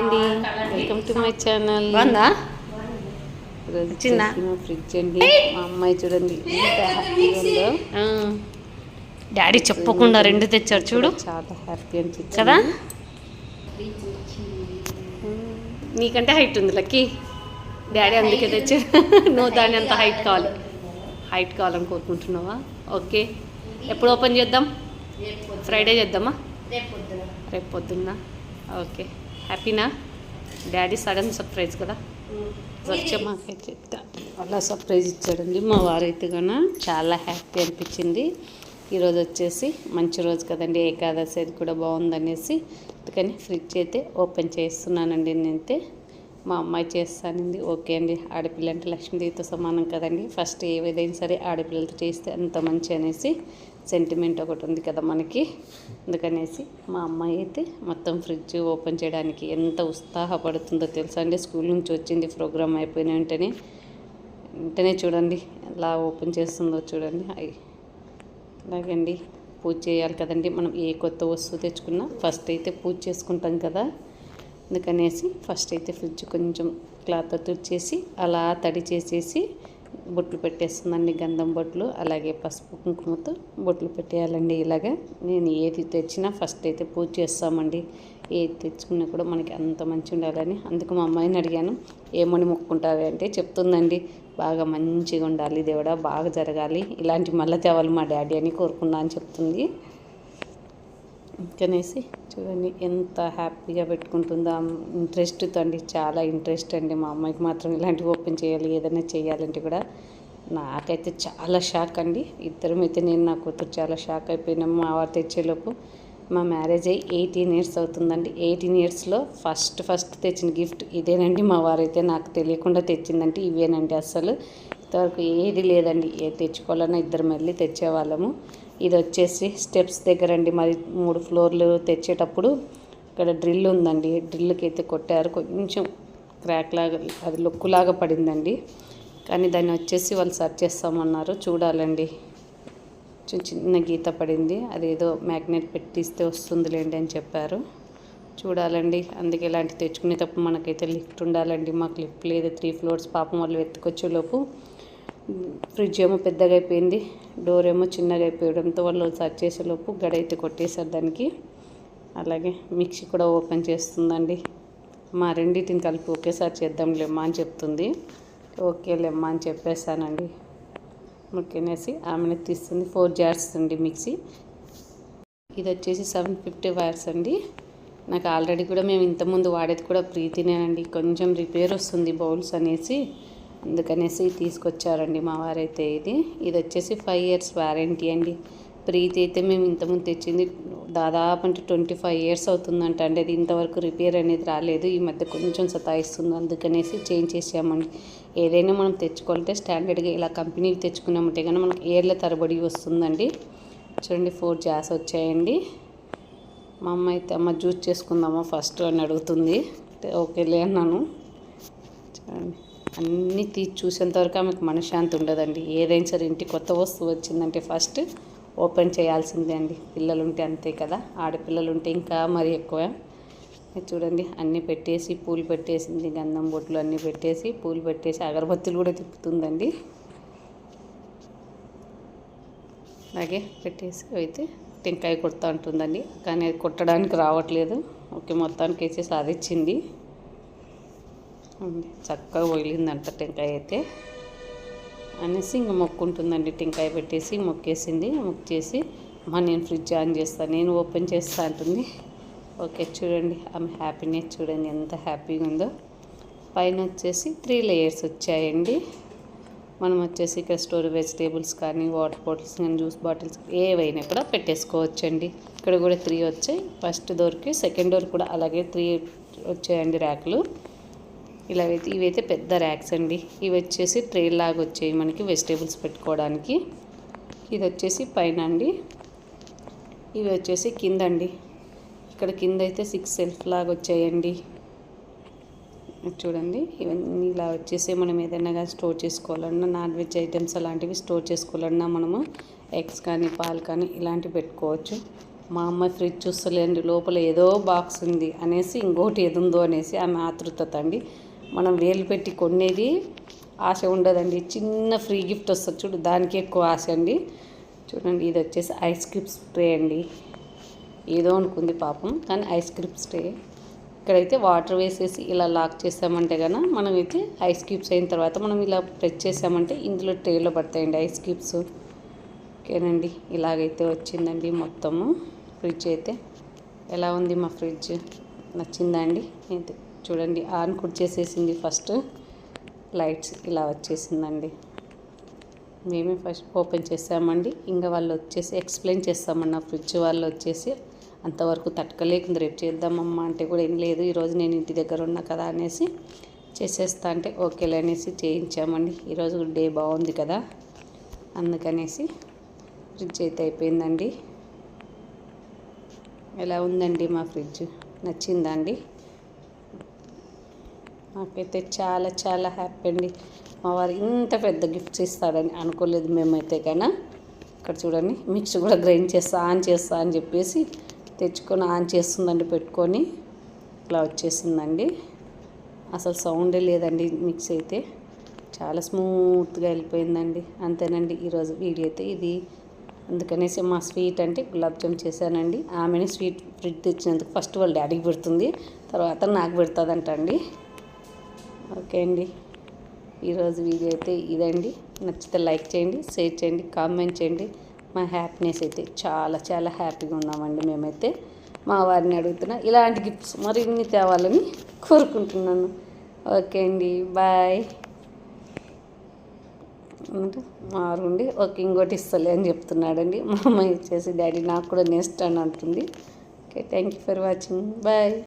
అండి welcome to my channel. బాగుందా. చేసిన ఫ్రిడ్జ్ అండి. మా అమ్మాయి చూడండి ఎంత హ్యాపీగా ఉందో. డాడీ చెప్పకుండా రెండు తెచ్చారు చూడు. చాలా హ్యాపీ అనిపించింది. కదా? నీకంటే హైట్ ఉంది లక్కీ. డాడీ అందుకే తెచ్చాడు నువ్వు దాని అంత హైట్ కావాలి. హైట్ కావాలని కోరుకుంటున్నావా? ఓకే. ఎప్పుడు ఓపెన్ చేద్దాం? ఫ్రైడే చేద్దామా? రేపు పొద్దున్న. ఓకే. హ్యాపీనా? డాడీ సడన్ సర్ప్రైజ్ కదా. వచ్చే చెప్తా అలా సర్ప్రైజ్ ఇచ్చాడండి మా వారైతే కన్నా చాలా హ్యాపీ అనిపించింది. ఈరోజు వచ్చేసి మంచి రోజు కదండి ఏకాదశి అది కూడా బాగుందనేసి. అందుకని ఫ్రిడ్జ్ అయితే ఓపెన్ చేస్తున్నానండి నేనైతే. మా అమ్మాయి చేస్తానండి ఓకే అండి. ఆడపిల్ల అంటే లక్ష్మీదేవితో సమానం కదండి. ఫస్ట్ ఏదైనా సరే ఆడపిల్లలతో చేస్తే అంత మంచి అనేసి సెంటిమెంట్ ఒకటి ఉంది కదా మనకి. అందుకనేసి మా అమ్మాయి అయితే మొత్తం ఫ్రిడ్జ్ ఓపెన్ చేయడానికి ఎంత ఉత్సాహపడుతుందో తెలుసా అండి? స్కూల్ నుంచి వచ్చింది ప్రోగ్రామ్ అయిపోయిన వెంటనే. వెంటనే చూడండి ఎలా ఓపెన్ చేస్తుందో చూడండి. అవి అలాగే పూజ చేయాలి కదండి. మనం ఏ కొత్త వస్తువు తెచ్చుకున్నా ఫస్ట్ అయితే పూజ చేసుకుంటాం కదా. అందుకనేసి ఫస్ట్ అయితే ఫ్రిడ్జ్ కొంచెం క్లాత్ తుడిచేసి అలా తడి చేసేసి బొట్లు పెట్టేస్తుందండి గంధం బొట్లు అలాగే పసుపు కుంకుమతో బొట్లు పెట్టేయాలండి ఇలాగా. నేను ఏది తెచ్చినా ఫస్ట్ అయితే పూజ చేస్తామండి. ఏది తెచ్చుకున్నా కూడా మనకి అంత మంచి ఉండాలని. అందుకు మా అమ్మాయిని అడిగాను ఏమని మొక్కుంటావి? అంటే చెప్తుందండి బాగా మంచిగా ఉండాలి దేవుడా బాగా జరగాలి. ఇలాంటి మళ్ళీ తేవాలి మా డాడీ అని కోరుకున్నా అని చెప్తుంది. ఇంకనేసి చూడండి ఎంత హ్యాపీగా పెట్టుకుంటుందో ఇంట్రెస్ట్తో అండి చాలా ఇంట్రెస్ట్ అండి. మా అమ్మాయికి మాత్రం ఇలాంటివి ఓపెన్ చేయాలి ఏదైనా చేయాలంటే కూడా నాకైతే చాలా షాక్ అండి. ఇద్దరం అయితే నేను నా కూతురు చాలా షాక్ అయిపోయినాము మా వారు తెచ్చేలోపు. మా మ్యారేజ్ అయ్యి ఎయిటీన్ ఇయర్స్ అవుతుందండి ఎయిటీన్ ఇయర్స్లో ఫస్ట్ ఫస్ట్ తెచ్చిన గిఫ్ట్ ఇదేనండి మా వారైతే నాకు తెలియకుండా తెచ్చిందంటే ఇవేనండి అసలు ఇంతవరకు ఏది లేదండి. ఏ తెచ్చుకోవాలన్నా ఇద్దరం వెళ్ళి తెచ్చేవాళ్ళము. ఇది వచ్చేసి స్టెప్స్ దగ్గర అండి మరి మూడు ఫ్లోర్లు తెచ్చేటప్పుడు ఇక్కడ డ్రిల్ ఉందండి. డ్రిల్కి అయితే కొట్టారు. కొంచెం క్రాక్ లాగా అది లొక్కులాగా పడిందండి. కానీ దాన్ని వచ్చేసి వాళ్ళు సర్చ్ చేస్తామన్నారు. చూడాలండి. చిన్న చిన్న గీత పడింది. అదేదో మ్యాగ్నెట్ పెట్టిస్తే వస్తుందిలేండి అని చెప్పారు. చూడాలండి. అందుకే ఇలాంటి తెచ్చుకునేటప్పుడు మనకైతే లిఫ్ట్ ఉండాలండి. మాకు లిఫ్ట్ లేదు. త్రీ ఫ్లోర్స్ పాపం వాళ్ళు ఎత్తుకొచ్చేలోపు ఫ్రిడ్జ్ ఏమో పెద్దగా అయిపోయింది డోర్ ఏమో చిన్నగా అయిపోవడంతో వాళ్ళు సర్చ్ చేసేలోపు గడ అయితే కొట్టేశారు దానికి. అలాగే మిక్సీ కూడా ఓపెన్ చేస్తుందండి. మా రెండింటిని కలిపి ఒకేసారి చేద్దాంలేమ్మా అని చెప్తుంది. ఓకేలేమ్మా అని చెప్పేశానండి. ముఖ్యనేసి ఆమెను తీస్తుంది ఫోర్ జార్స్ అండి మిక్సీ. ఇది వచ్చేసి సెవెన్ ఫిఫ్టీ వైర్స్ అండి. నాకు ఆల్రెడీ కూడా మేము ఇంతకుముందు వాడేది కూడా ప్రీతినేనండి. కొంచెం రిపేర్ వస్తుంది బౌల్స్ అనేసి. అందుకనేసి తీసుకొచ్చారండి మా వారైతే ఇది. ఇది వచ్చేసి ఫైవ్ ఇయర్స్ వారంటీ అండి. ప్రీతి అయితే మేము ఇంతకుముందు తెచ్చింది దాదాపు అంటే ట్వంటీ ఫైవ్ ఇయర్స్ అవుతుందంట అండి. అది ఇంతవరకు రిపేర్ అనేది రాలేదు. ఈ మధ్య కొంచెం సతాయిస్తుంది. అందుకనేసి చేంజ్ చేసామండి ఏదైనా మనం తెచ్చుకోవాలంటే స్టాండర్డ్గా ఇలా కంపెనీకి తెచ్చుకున్నామంటే కానీ మనకు ఏళ్ళ తరబడి వస్తుందండి. చూడండి ఫోర్ జాస్ వచ్చాయండి. మా అమ్మ అయితే అమ్మ జ్యూస్ చేసుకుందామా ఫస్ట్ అని అడుగుతుంది. ఓకేలే అన్నాను. చూడండి. అన్నీ తీసి చూసేంతవరకు ఆమెకు మనశ్శాంతి ఉండదండి. ఏదైనా సరే ఇంటి కొత్త వస్తువు వచ్చిందంటే ఫస్ట్ ఓపెన్ చేయాల్సిందే అండి. పిల్లలు ఉంటే అంతే కదా. ఆడపిల్లలు ఉంటే ఇంకా మరి ఎక్కువ. చూడండి అన్నీ పెట్టేసి పూలు పెట్టేసింది గంధం బొట్లు అన్నీ పెట్టేసి పూలు పెట్టేసి అగరబత్తులు కూడా తిప్పుతుందండి. అలాగే పెట్టేసి అయితే టెంకాయ కొడుతూ ఉంటుందండి కానీ అది కొట్టడానికి రావట్లేదు. ఓకే మొత్తానికి వేసి సాధించింది చక్కగా వగిలిందంట టెంకాయ అయితే. అనేసి ఇంక మొక్కుంటుందండి. టెంకాయ పెట్టేసి మొక్కేసింది. మొక్కేసి అమ్మ నేను ఫ్రిడ్జ్ ఆన్ చేస్తాను నేను ఓపెన్ చేస్తా అంటుంది. ఓకే చూడండి. ఆమె హ్యాపీనెస్ చూడండి ఎంత హ్యాపీగా ఉందో. పైన వచ్చేసి త్రీ లేయర్స్ వచ్చాయండి. మనం వచ్చేసి ఇక్కడ స్టోర్ వెజిటేబుల్స్ కానీ వాటర్ బాటిల్స్ కానీ జ్యూస్ బాటిల్స్ ఏవైనా కూడా పెట్టేసుకోవచ్చండి. ఇక్కడ కూడా త్రీ వచ్చాయి. ఫస్ట్ డోర్కి సెకండ్ డోర్ కూడా అలాగే త్రీ వచ్చాయండి ర్యాకులు. ఇలా అయితే ఇవైతే పెద్ద ర్యాక్స్ అండి. ఇవి వచ్చేసి ట్రే లాగా వచ్చాయి మనకి వెజిటేబుల్స్ పెట్టుకోవడానికి. ఇది వచ్చేసి పైన అండి. ఇవి వచ్చేసి కింద అండి. ఇక్కడ కింద అయితే సిక్స్ సెల్ఫ్ లాగా వచ్చాయండి. చూడండి. ఇవన్నీ ఇలా వచ్చేసి మనం ఏదైనా కానీ స్టోర్ చేసుకోవాలన్నా నాన్ వెజ్ ఐటమ్స్ అలాంటివి స్టోర్ చేసుకోవాలన్నా మనము ఎగ్స్ కానీ పాలు కానీ ఇలాంటివి పెట్టుకోవచ్చు. మా అమ్మ ఫ్రిడ్జ్ చూస్తలేండి లోపల ఏదో బాక్స్ ఉంది అనేసి ఇంకోటి ఏదుందో అనేసి ఆమె ఆతృతత అండి. మనం వేలు పెట్టి కొనేది ఆశ ఉండదండి. చిన్న ఫ్రీ గిఫ్ట్ వస్తుంది చూడు దానికి ఎక్కువ ఆశ అండి. చూడండి ఇది వచ్చేసి ఐస్ క్రీమ్ స్ప్రే అండి. ఏదో అనుకుంది పాపం కానీ ఐస్ క్రీమ్ స్ప్రే. ఇక్కడైతే వాటర్ వేసేసి ఇలా లాక్ చేసామంటే కనుక మనం అయితే ఐస్ క్యూబ్స్ అయిన తర్వాత మనం ఇలా ప్రెస్ చేసామంటే ఇందులో ట్రేలో పడతాయండి ఐస్ క్యూబ్స్. ఓకేనండి ఇలాగైతే వచ్చిందండి మొత్తము. ఫ్రిడ్జ్ అయితే ఎలా ఉంది మా ఫ్రిడ్జ్? నచ్చిందా అండి? అయితే చూడండి ఆన్ కూడా చేసేసింది ఫస్ట్. లైట్స్ ఇలా వచ్చేసిందండి. మేమే ఫస్ట్ ఓపెన్ చేసామండి. ఇంకా వాళ్ళు వచ్చేసి ఎక్స్ప్లెయిన్ చేస్తామన్న ఫ్రిడ్జ్ వాళ్ళు వచ్చేసి అంతవరకు తట్టుకోలేకుండా రేపు చేద్దామమ్మా అంటే కూడా ఏం లేదు. ఈరోజు నేను ఇంటి దగ్గర ఉన్నా కదా అనేసి చేసేస్తా అంటే ఓకేలే అనేసి చేయించామండి. ఈరోజు డే బాగుంది కదా అందుకనేసి ఫ్రిడ్జ్ అయితే అయిపోయిందండి. ఎలా ఉందండి మా ఫ్రిడ్జ్? నచ్చిందా అండి? నాకైతే చాలా చాలా హ్యాపీ అండి. మా వారు ఇంత పెద్ద గిఫ్ట్స్ ఇస్తాడని అనుకోలేదు మేమైతే కన్నా ఇక్కడ చూడండి మిక్సీ కూడా గ్రైండ్ చేస్తా ఆన్ చేస్తా అని చెప్పేసి తెచ్చుకొని ఆన్ చేస్తుందండి పెట్టుకొని. ఇట్లా వచ్చేసిందండి. అసలు సౌండే లేదండి మిక్స్ అయితే. చాలా స్మూత్గా వెళ్ళిపోయిందండి. అంతేనండి ఈరోజు వీడియో అయితే ఇది. అందుకనేసి మా స్వీట్ అంటే గులాబ్ జామ్ చేశానండి. ఆమెని స్వీట్ ఫ్రిడ్జ్ తెచ్చినందుకు ఫస్ట్ వాళ్ళ డాడీకి పెడుతుంది. తర్వాత నాకు పెడుతుందంటండి. ఓకే అండి. ఈరోజు వీడియో అయితే ఇదండి. నచ్చితే లైక్ చేయండి షేర్ చేయండి కామెంట్ చేయండి. మా హ్యాపీనెస్ అయితే చాలా చాలా హ్యాపీగా ఉన్నామండి మేమైతే. మా వారిని అడుగుతున్నా ఇలాంటి గిఫ్ట్స్ మరిన్ని తేవాలని కోరుకుంటున్నాను. ఓకే అండి బాయ్. అంటే మారుండి ఓకే ఇంకోటి ఇస్తలే అని చెప్తున్నాడండి. మా అమ్మాయి వచ్చేసి డాడీ నాకు కూడా నెక్స్ట్ అని అంటుంది. Okay thank you for watching. Bye.